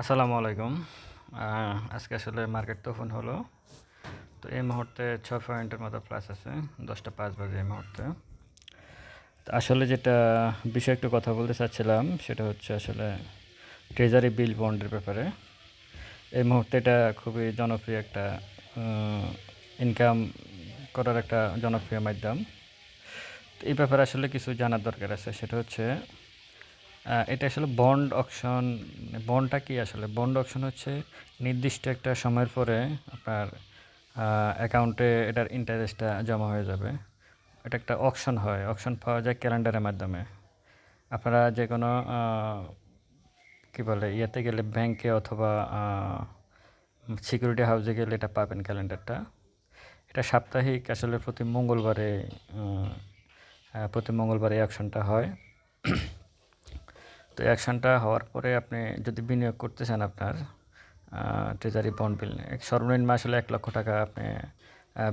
আসসালামু আলাইকুম। আজকে আসলে মার্কেট তো ওপেন হলো। তো এই মুহূর্তে ছয় পয়েন্টের মতো প্লাস আছে, দশটা পাঁচ বাজে এই মুহূর্তে। তো আসলে যেটা বিষয়ে একটু কথা বলতে চাচ্ছিলাম, সেটা হচ্ছে আসলে ট্রেজারি বিল বন্ডের ব্যাপারে। এই মুহূর্তে এটা খুবই জনপ্রিয় একটা ইনকাম করার একটা জনপ্রিয় মাধ্যম। তো এই ব্যাপারে আসলে কিছু জানার দরকার আছে, সেটা হচ্ছে এটা আসলে বন্ড অকশন বন্ডটা কি আসলে? বন্ড অকশন হচ্ছে নির্দিষ্ট একটা সময়ের পরে আপনার অ্যাকাউন্টে এটার ইন্টারেস্টটা জমা হয়ে যাবে। এটা একটা অকশন হয় অকশন পাওয়া যায় ক্যালেন্ডারের মাধ্যমে। আপনারা যে কোনো কি বলে, ইয়েতে গেলে ব্যাংকে অথবা সিকিউরিটি হাউসে গেলে এটা পাবেন ক্যালেন্ডারটা এটা সাপ্তাহিক আসলে প্রতি মঙ্গলবারে প্রতি মঙ্গলবারে এই অকশনটা হয়। তো অ্যাকশনটা হওয়ার পরে আপনি যদি বিনিয়োগ করতে চান আপনার ট্রেজারি বন্ড বিল সর্বনিম্ন আসলে এক লক্ষ টাকা আপনি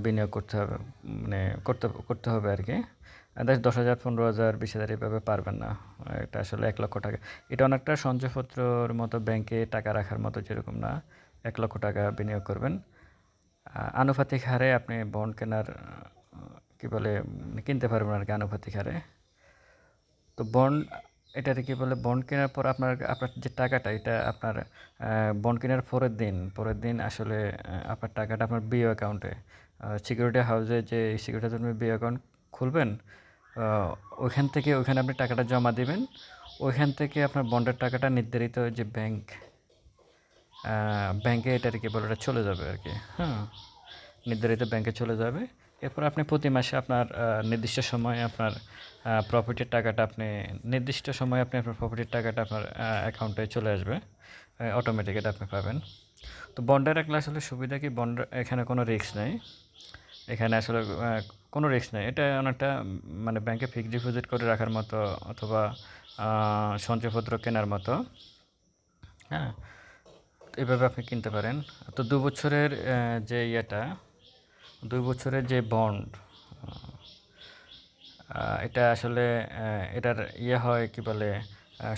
বিনিয়োগ করতে হবে মানে করতে করতে হবে আর কি। দশ হাজার, পনেরো হাজার, বিশ হাজার এইভাবে পারবেন না। এটা আসলে এক লক্ষ টাকা, এটা অনেকটা সঞ্চয়পত্রর মতো ব্যাংকে টাকা রাখার মতো যেরকম না, এক লক্ষ টাকা বিনিয়োগ করবেন। আনুপাতিক হারে আপনি বন্ড কেনার কী বলে, কিনতে পারবেন আর কি আনুপাতিক হারে। তো বন্ড এটাতে কি বলে বন্ড কেনার পর আপনার আপনার যে টাকাটা, এটা আপনার বন্ড কেনার পরের দিন পরের দিন আসলে আপনার টাকাটা আপনার বিও অ্যাকাউন্টে সিকিউরিটি হাউসে যে সিকিউরিটি তুমি বিও অ্যাকাউন্ট খুলবেন ওইখান থেকে ওইখানে আপনি টাকাটা জমা দিবেন। ওইখান থেকে আপনার বন্ডের টাকাটা নির্ধারিত যে ব্যাংক ব্যাংকে এটা আর কি বলে, ওটা চলে যাবে আর কি হ্যাঁ। নির্ধারিত ব্যাংকে চলে যাবে। এরপর আপনি প্রতি মাসে আপনার নির্দিষ্ট সময়ে আপনার প্রফিটের টাকাটা আপনি, নির্দিষ্ট সময়ে আপনি আপনার প্রফিটের টাকাটা আপনার অ্যাকাউন্টে চলে আসবে অটোমেটিক এটা আপনি পাবেন। তো বন্ডের রাখলে আসলে সুবিধা কি? বন্ড এখানে কোনো রিস্ক নেই। এখানে আসলে কোনো রিস্ক নেই। এটা অনেকটা মানে ব্যাংকে ফিক্সড ডিপোজিট করে রাখার মতো অথবা সঞ্চয়পত্র কেনার মতো। হ্যাঁ এভাবে আপনি কিনতে পারেন। তো দু বছরের যে ইয়েটা দুই বছরের যে বন্ড এটা আসলে এটার ইয়ে হয় কি বলে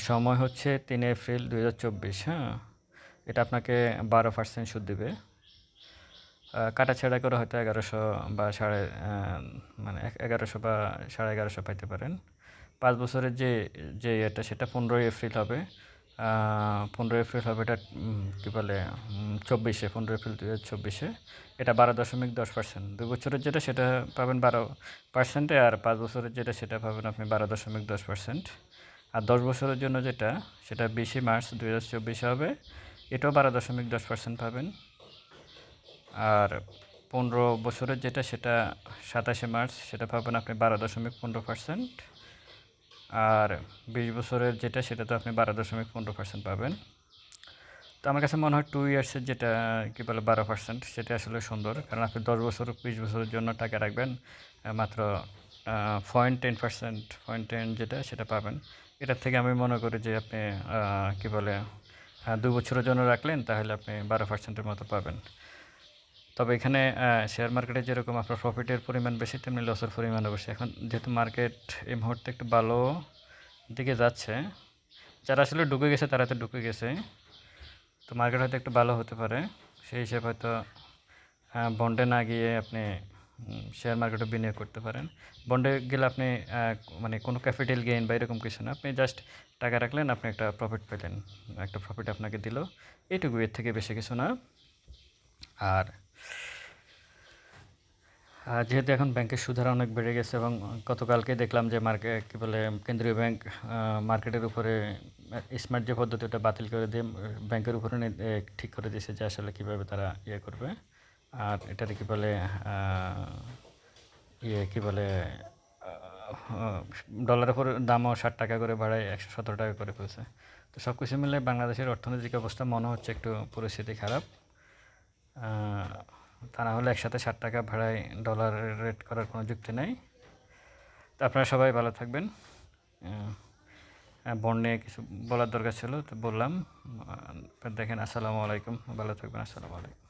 সময় হচ্ছে তিন এপ্রিল দুই হাজার চব্বিশ হ্যাঁ? এটা আপনাকে বারো পার্সেন্ট সুদ দেবে। কাটা কাটাছেড়া করে হয়তো এগারোশো বা সাড়ে মানে এগারোশো বা সাড়ে এগারোশো পাইতে পারেন। পাঁচ বছরের যে যে ইয়েটা, সেটা পনেরোই এপ্রিল হবে। পনেরোই এপ্রিল হবে এটা কী বলে চব্বিশে, পনেরো এপ্রিল দু হাজার চব্বিশে। এটা বারো দশমিক দশ পার্সেন্ট দু বছরের যেটা সেটা পাবেন বারো পার্সেন্টে আর পাঁচ বছরের যেটা সেটা পাবেন আপনি বারো দশমিক দশ পার্সেন্ট আর দশ বছরের জন্য যেটা, সেটা বিশে মার্চ দু হাজার চব্বিশে হবে। এটাও বারো দশমিক দশ পার্সেন্ট পাবেন। আর পনেরো বছরের যেটা সেটা সাতাশে মার্চ, সেটা পাবেন আপনি বারো দশমিক পনেরো পার্সেন্ট আর বিশ বছরের যেটা সেটা তো আপনি বারো দশমিক পনেরো পার্সেন্ট পাবেন। তো আমার কাছে মনে হয় টু ইয়ার্সের যেটা, কী বলে, বারো পার্সেন্ট সেটা আসলে সুন্দর। কারণ আপনি দশ বছর, বিশ বছরের জন্য টাকা রাখবেন মাত্র point ten percent point ten যেটা, সেটা পাবেন। এটার থেকে আমি মনে করি যে আপনি কী বলে দু বছরের জন্য রাখলেন, তাহলে আপনি বারো পার্সেন্টের মতো পাবেন। তবে এখানে শেয়ার মার্কেটে যেরকম আপনার প্রফিটের পরিমাণ বেশি, তেমনি লসের পরিমাণও বেশি এখন যেহেতু মার্কেট এই মুহূর্তে একটু ভালো দিকে যাচ্ছে, যারা আসলে ঢুকে গেছে তারা তো ঢুকে গেছে, তো মার্কেট হয়তো একটু ভালো হতে পারে। সেই হিসেবে হয়তো বন্ডে না গিয়ে আপনি শেয়ার মার্কেটে বিনিয়োগ করতে পারেন। বন্ডে গেলে আপনি মানে কোনো ক্যাপিটাল গেইন বা এরকম কিছু না। আপনি জাস্ট টাকা রাখলেন, আপনি একটা প্রফিট পেলেন। একটা প্রফিট আপনাকে দিল। এইটুকু এর থেকে বেশি কিছু না। আর যেহেতু এখন ব্যাংকের সুধার অনেক বেড়ে গেছে এবং গতকালকে দেখলাম যে মার্কেট কী বলে, কেন্দ্রীয় ব্যাংক মার্কেটের উপরে স্মার্ট যে পদ্ধতি ওটা বাতিল করে দিয়ে ব্যাংকের উপরে ঠিক করে দিয়েছে যে আসলে কীভাবে তারা ইয়ে করবে। আর এটাতে কী বলে ইয়ে কী বলে ডলারের উপর দামও ষাট টাকা করে বাড়ায়, একশো সতেরো টাকা করে ফেলছে তো সব কিছু মিলে বাংলাদেশের অর্থনৈতিক অবস্থা মনে হচ্ছে একটু পরিস্থিতি খারাপ। তা না হলে একসাথে ষাট টাকা ভাড়ায় ডলার রেট করার কোনো যুক্তি নেই। তো আপনারা সবাই ভালো থাকবেন। বন্ড নিয়ে কিছু বলার দরকার ছিল, তো বললাম। দেখেন, আসসালামু আলাইকুম। ভালো থাকবেন, আসসালামু আলাইকুম।